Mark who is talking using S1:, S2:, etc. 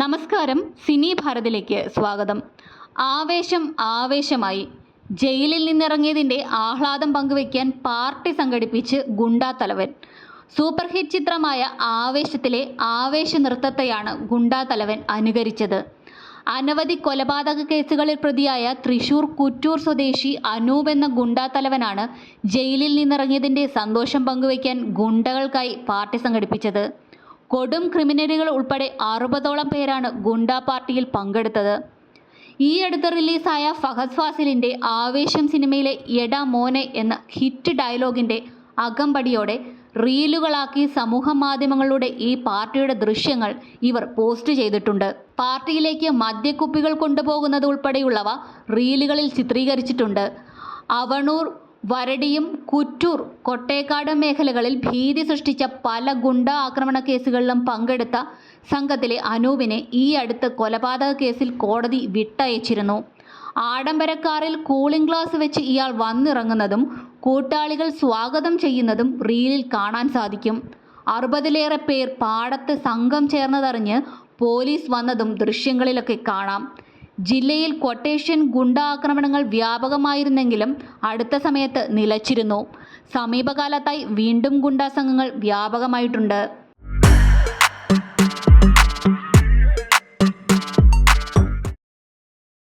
S1: നമസ്കാരം സിനി ഭാരതിലേക്ക് സ്വാഗതം. ആവേശം ആവേശമായി ജയിലിൽ നിന്നിറങ്ങിയതിന്റെ ആഹ്ലാദം പങ്കുവയ്ക്കാൻ പാർട്ടി സംഘടിപ്പിച്ച് ഗുണ്ടാ തലവൻ. സൂപ്പർ ഹിറ്റ് ചിത്രമായ ആവേശത്തിലെ ആവേശ നൃത്തത്തെയാണ് ഗുണ്ടാ തലവൻ അനുകരിച്ചത്. അനവധി കൊലപാതക കേസുകളിൽ പ്രതിയായ തൃശൂർ കുറ്റൂർ സ്വദേശി അനൂപ് എന്ന ഗുണ്ടാ തലവനാണ് ജയിലിൽ നിന്നിറങ്ങിയതിന്റെ സന്തോഷം പങ്കുവയ്ക്കാൻ ഗുണ്ടകൾക്കായി പാർട്ടി സംഘടിപ്പിച്ചത്. കൊടും ക്രിമിനലുകൾ ഉൾപ്പെടെ അറുപതോളം പേരാണ് ഗുണ്ട പാർട്ടിയിൽ പങ്കെടുത്തത്. ഈ അടുത്ത് റിലീസായ ഫഹദ് ഫാസിലിന്റെ ആവേശം സിനിമയിലെ എടാ മോനെ എന്ന ഹിറ്റ് ഡയലോഗിന്റെ അകമ്പടിയോടെ റീലുകളാക്കി സമൂഹ മാധ്യമങ്ങളിലൂടെ ഈ പാർട്ടിയുടെ ദൃശ്യങ്ങൾ ഇവർ പോസ്റ്റ് ചെയ്തിട്ടുണ്ട്. പാർട്ടിയിലേക്ക് മദ്യക്കുപ്പികൾ കൊണ്ടുപോകുന്നത് ഉൾപ്പെടെയുള്ളവ റീലുകളിൽ ചിത്രീകരിച്ചിട്ടുണ്ട്. അവണൂർ വരടിയും കുറ്റൂർ കൊട്ടേക്കാട് മേഖലകളിൽ ഭീതി സൃഷ്ടിച്ച പല ഗുണ്ട ആക്രമണ കേസുകളിലും പങ്കെടുത്ത സംഘത്തിലെ അനൂപിനെ ഈ അടുത്ത് കൊലപാതക കേസിൽ കോടതി വിട്ടയച്ചിരുന്നു. ആഡംബരക്കാറിൽ കൂളിംഗ് ഗ്ലാസ് വെച്ച് ഇയാൾ വന്നിറങ്ങുന്നതും കൂട്ടാളികൾ സ്വാഗതം ചെയ്യുന്നതും റീലിൽ കാണാൻ സാധിക്കും. അറുപതിലേറെ പേർ പാടത്ത് സംഘം ചേർന്നതറിഞ്ഞ് പോലീസ് വന്നതും ദൃശ്യങ്ങളിലൊക്കെ കാണാം. ജില്ലയിൽ കൊട്ടേഷൻ ഗുണ്ടാക്രമണങ്ങൾ വ്യാപകമായിരുന്നെങ്കിലും അടുത്ത സമയത്ത് നിലച്ചിരുന്നു. സമീപകാലത്തായി വീണ്ടും ഗുണ്ടാ സംഘങ്ങൾ വ്യാപകമായിട്ടുണ്ട്.